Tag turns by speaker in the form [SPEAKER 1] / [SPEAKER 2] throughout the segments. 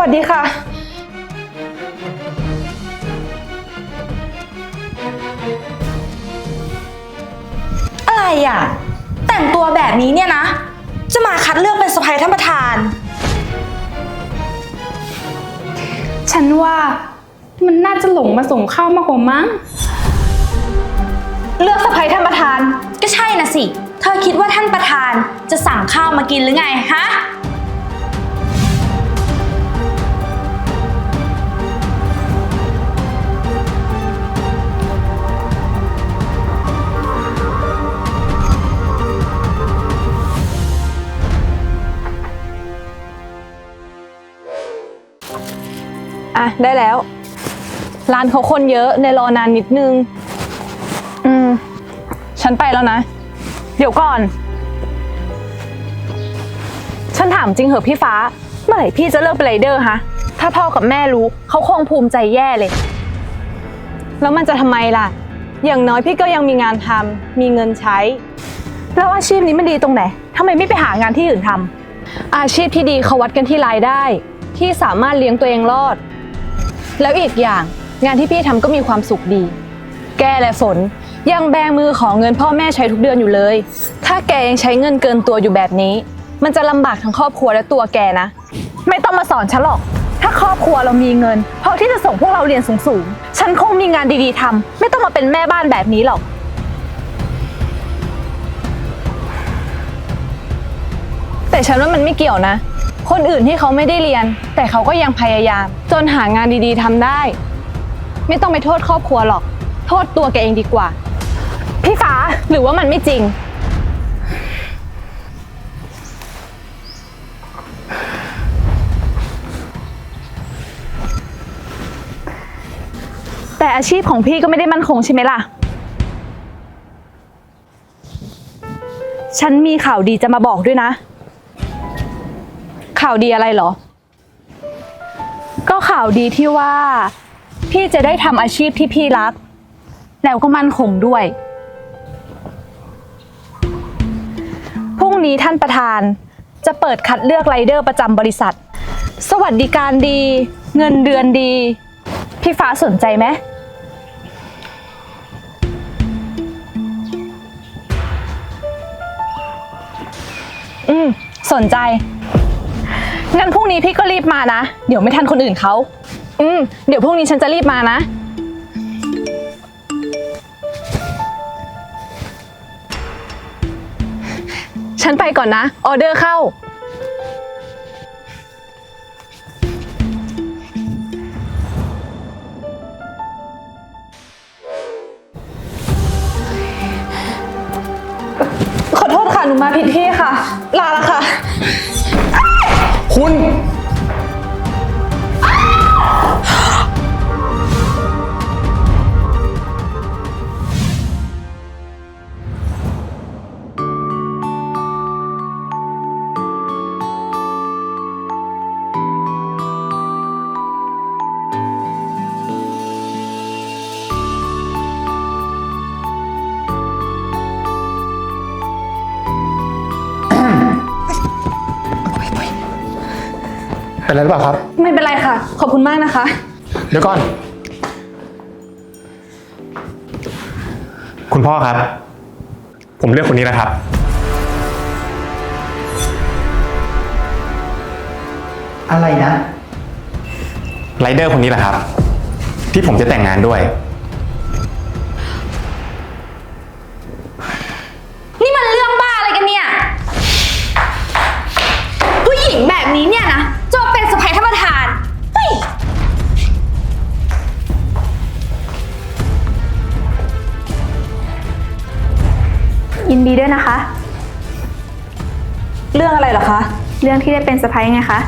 [SPEAKER 1] วัสดีค่ะ
[SPEAKER 2] อะไรอะ แต่งตัวแบบนี้เนี่ยนะ จะมาคัดเลือกเป็นสะพายท่านประธาน
[SPEAKER 1] ฉันว่ามันน่าจะหลงมาส่งข้าวมากกว่ามั้ง
[SPEAKER 2] เลือกสะพายท่านประธาน ก็ใช่นะสิ เธอคิดว่าท่านประธานจะสั่งข้าวมากินหรือไงฮะ
[SPEAKER 3] อะ ได้แล้ว ร้านเขาคนเยอะในรอนานนิดนึง อืม ฉันไปแล้วนะ เดี๋ยวก่อน ฉันถามจริงเหอะพี่ฟ้า เมื่อไหร่พี่จะเลิกเป็นไรเดอร์ฮะ ถ้าพ่อกับแม่รู้เขาคงภูมิใจแย่เลย แล้วมันจะทำไมล่ะ อย่างน้อยพี่ก็ยังมีงานทำมีเงินใช้ แล้วอาชีพนี้มันดีตรงไหนทำไมไม่ไปหางานที่อื่นทำอาชีพที่ดีเขาวัดกันที่รายได้ ที่สามารถเลี้ยงตัวเองรอด แล้วอีกอย่างงานที่พี่ทำก็มีความสุขดี แกและฝนยังแบงมือของเงินพ่อแม่ใช้ทุกเดือนอยู่เลย ถ้าแกยังใช้เงินเกินตัวอยู่แบบนี้ มันจะลำบากทั้งครอบครัวและตัวแกนะ ไม่ต้องมาสอนฉันหรอก ถ้าครอบครัวเรามีเงินพอที่จะส่งพวกเราเรียนสูงๆ ฉันคงมีงานดีๆทำไม่ต้องมาเป็นแม่บ้านแบบนี้หรอก แต่ฉันว่ามันไม่เกี่ยวนะ คนอื่นที่เขาไม่ได้เรียน แต่เขาก็ยังพยายาม จนหางานดีๆทำได้ ไม่ต้องไปโทษครอบครัวหรอก โทษตัวแกเองดีกว่า พี่ฟ้าหรือว่ามันไม่จริง แต่อาชีพของพี่ก็ไม่ได้มั่นคงใช่ไหมล่ะ ฉันมีข่าวดีจะมาบอกด้วยนะ ข่าวดีอะไรเหรอ ก็ข่าวดีที่ว่า พี่จะได้ทำอาชีพที่พี่รัก แล้วก็มั่นคงด้วย พรุ่งนี้ท่านประธานจะเปิดคัดเลือกไรเดอร์ประจำบริษัท สวัสดิการดี เงินเดือนดี พี่ฟ้าสนใจไหมอืม สนใจ งั้นพรุ่งนี้พี่ก็รีบมานะ เดี๋ยวไม่ทันคนอื่นเขา อืม เดี๋ยวพรุ่งนี้ฉันจะรีบมานะ ฉันไปก่อนนะ ออเดอร์เข้า ขอโทษค่ะ หนูมาผิดที่ค่ะ ลาละค่ะ
[SPEAKER 4] คุณ เป็นอะไรหรือเปล่าครับ
[SPEAKER 1] ไม่เป็นไรค่ะ ขอบคุณมากนะคะ
[SPEAKER 4] เดี๋ยวก่อน คุณพ่อครับ ผมเลือกคนนี้นะครับ
[SPEAKER 5] อะไรนะ
[SPEAKER 4] ไรเดอร์คนนี้แหละครับ ที่ผมจะแต่งงานด้วย
[SPEAKER 2] รื่องที่
[SPEAKER 3] ได้
[SPEAKER 6] เป็นสะพ้ายไงคะ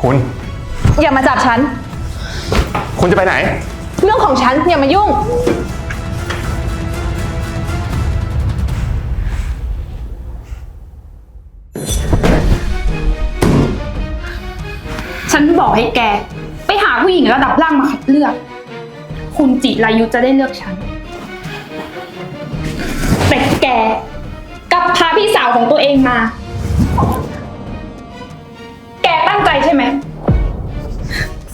[SPEAKER 4] คุณ
[SPEAKER 3] อย่ามาจับฉัน
[SPEAKER 4] คุณจะไปไหน
[SPEAKER 3] เรื่องของฉันอย่ามายุ่ง
[SPEAKER 1] บอกให้แก ไปหาผู้หญิงระดับล่างมาคัดเลือก คุณจิรายุจะได้เลือกฉัน แต่แกกลับพาพี่สาวของตัวเองมา แกตั้งใจใช่ไหม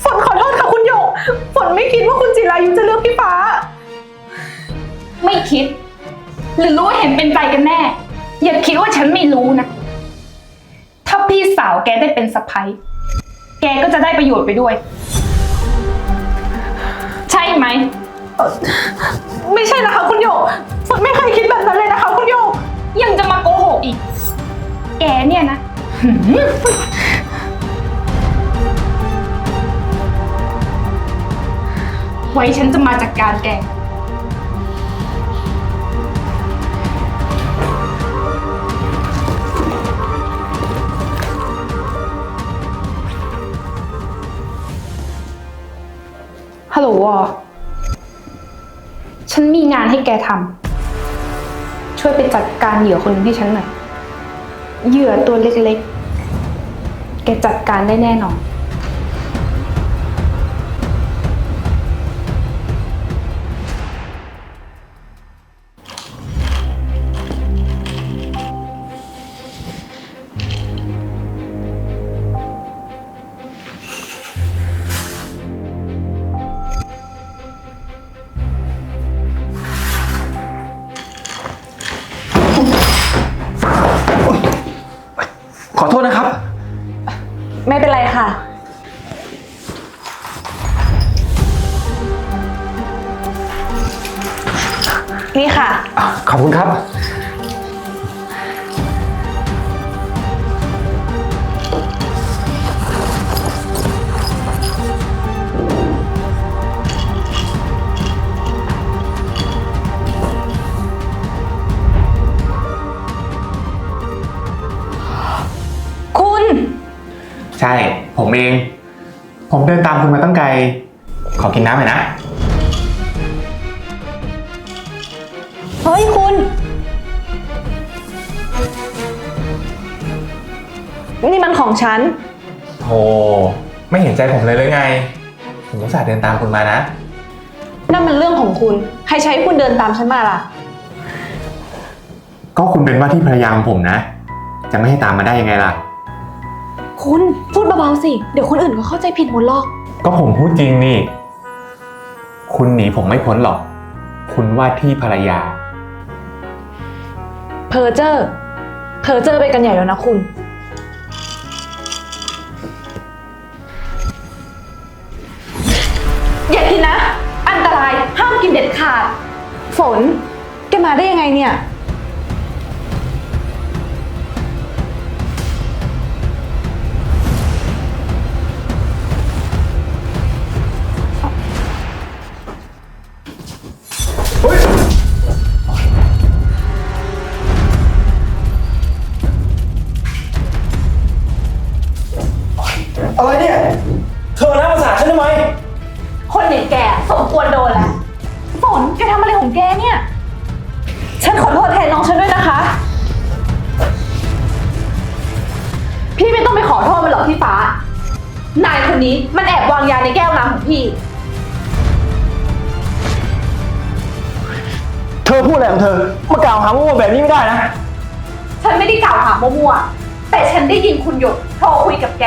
[SPEAKER 3] ฝนขอโทษค่ะคุณหยก ฝนไม่คิดว่าคุณจิรายุจะเลือกพี่ฟ้า
[SPEAKER 1] ไม่คิด หรือรู้ว่าเห็นเป็นใจกันแน่ อย่าคิดว่าฉันไม่รู้นะ ถ้าพี่สาวแกได้เป็นสะพ้ย แกก็จะได้ประโยชน์ไปด้วย ใช่ไหม
[SPEAKER 3] ไม่ใช่นะคะคุณหยกฝนไม่เคยคิดแบบนั้นเลยนะคะคุณหยก
[SPEAKER 1] ยังจะมาโกหกอีก แกเนี่ยนะ ไว้ฉันจะมาจัดการแก วอฉันมีงานให้แกทำช่วยไปจัดการเหยื่อคนนึงให้ฉันหน่อยเหยื่อตัวเล็กๆ แกจัดการได้แน่นอน
[SPEAKER 3] เป็นไรค่ะ นี่ค่ะ
[SPEAKER 5] ขอบคุณครับ
[SPEAKER 4] ใช่ ผมเอง ผมเดินตามคุณมาตั้งไกล ขอกินน้ำหน่อยนะ
[SPEAKER 3] เฮ้ยคุณ นี่มันของฉัน
[SPEAKER 4] โธ่ไม่เห็นใจผมเลยเลยไง ผมอุตส่าห์เดินตามคุณมานะ
[SPEAKER 3] นั่นมันเรื่องของคุณ ใครใช้คุณเดินตามฉันมาล่ะ
[SPEAKER 4] ก็คุณเป็นว่าที่ภรรยาของผมนะ จะไม่ให้ตามมาได้ยังไงล่ะ
[SPEAKER 3] คุณพูดเบาๆสิ เดี๋ยวคนอื่นก็เข้าใจผิดหมดหรอก
[SPEAKER 4] ก็ผมพูดจริงนี่ คุณหนีผมไม่พ้นหรอก คุณว่าที่ภรรยา
[SPEAKER 3] เพอเจอร์เพอเจอร์ไปกันใหญ่แล้วนะคุณ อย่ากินนะ อันตรายห้ามกินเด็ดขาด ฝน แกมาได้ยังไงเนี่ย
[SPEAKER 5] อะไรเนี่ย เธอนะภาษาฉันทำไม
[SPEAKER 3] คนอย่างแกสมควรโดนแล้วฝนแกทำอะไรของแกเนี่ย ฉันขอโทษแทนน้องฉันด้วยนะคะ พี่ไม่ต้องไปขอโทษมันหรอกพี่ฟ้า นายคนนี้มันแอบวางยาในแก้วน้ำของพี่
[SPEAKER 5] เธอพูดอะไรของเธอ มากล่าวหาว่าแบบนี้ไม่ได้นะ
[SPEAKER 3] ฉันไม่ได้กล่าวหามั่วๆแต่ฉันได้ยินคุณหยกโทรคุยกับแก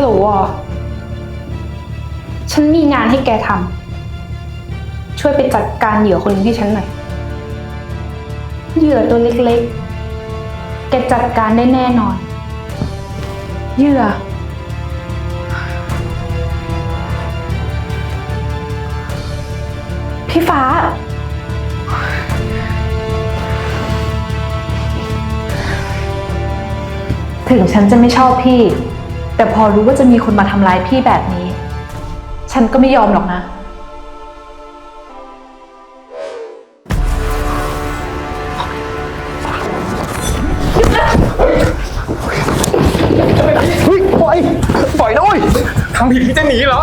[SPEAKER 1] ฮัลโหลวอฉันมีงานให้แกทำ ช่วยไปจัดการเหยื่อคนหนึงให้ฉันหน่อย เหยื่อตัวเล็กๆ แกจัดการได้แน่นอน เหยื่อ
[SPEAKER 3] พี่ฟ้า ถึงฉันจะไม่ชอบพี่ แต่พอรู้ว่าจะมีคนมาทำร้ายพี่แบบนี้ ฉันก็ไม่ยอมหรอกนะ
[SPEAKER 5] เฮ้ปล่ปเว้ย
[SPEAKER 4] ทำผิดพี่จะหนีเหรอ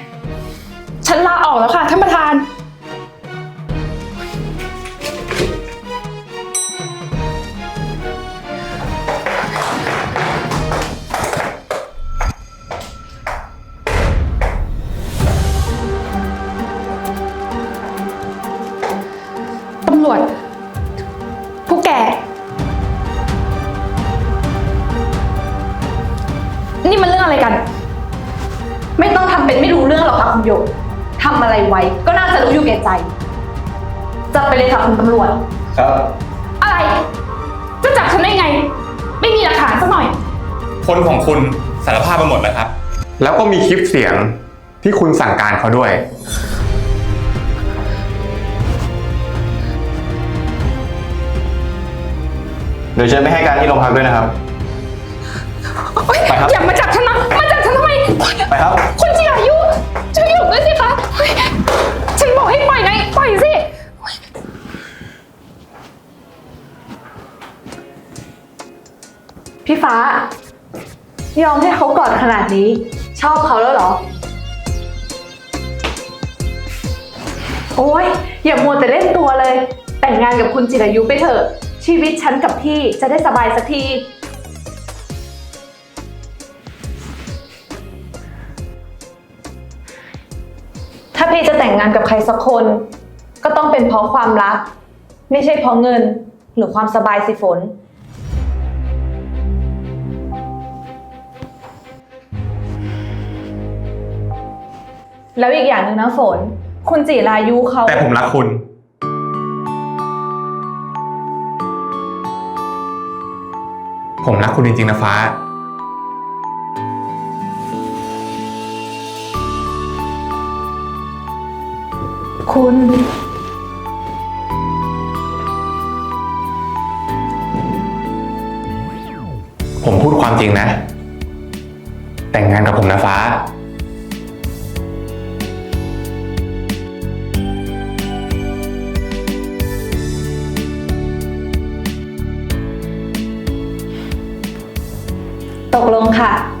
[SPEAKER 3] ใจ จับไปเลยค่ะคุณตำรวจ
[SPEAKER 5] ครับ
[SPEAKER 1] อะไร จะจับฉันได้ไง ไม่มีหลักฐานสักหน่อย
[SPEAKER 4] คนของคุณสารภาพมาหมดแล้วครับ แล้วก็มีคลิปเสียงที่คุณสั่งการเขาด้วย
[SPEAKER 5] เดี๋ยวเชิญไปให้การที่โรงพักด้วยนะครับ
[SPEAKER 1] เฮ้ย
[SPEAKER 5] ไปครับ
[SPEAKER 1] อย่ามาจับฉันนะมาจับฉันทำไม
[SPEAKER 5] ไปครับ
[SPEAKER 1] คุณจิรายุ ช่วยหยุดด้วยสิคะเฮ้ยฉันบอกให้ปล่อยไง ปล่อยสิ
[SPEAKER 3] พี่ฟ้า ยอมให้เขากอดขนาดนี้ ชอบเขาแล้วเหรอ โอ้ยอย่ามัวแต่เล่นตัวเลย แต่งงานกับคุณจิรายุไปเถอะ ชีวิตฉันกับพี่จะได้สบายสักที งงานกับใครสักคน ก็ต้องเป็นเพราะความรัก ไม่ใช่เพราะเงินหรือความสบายสิฝน แล้วอีกอย่างหนึ่งนะฝน คุณจิรายุเขา
[SPEAKER 4] แต่ผมรักคุณ ผมรักคุณจริงๆนะฟ้า
[SPEAKER 3] คุณ
[SPEAKER 4] ผมพูดความจริงนะ แต่งงานกับผมนะฟ้า
[SPEAKER 3] ตกลงค่ะ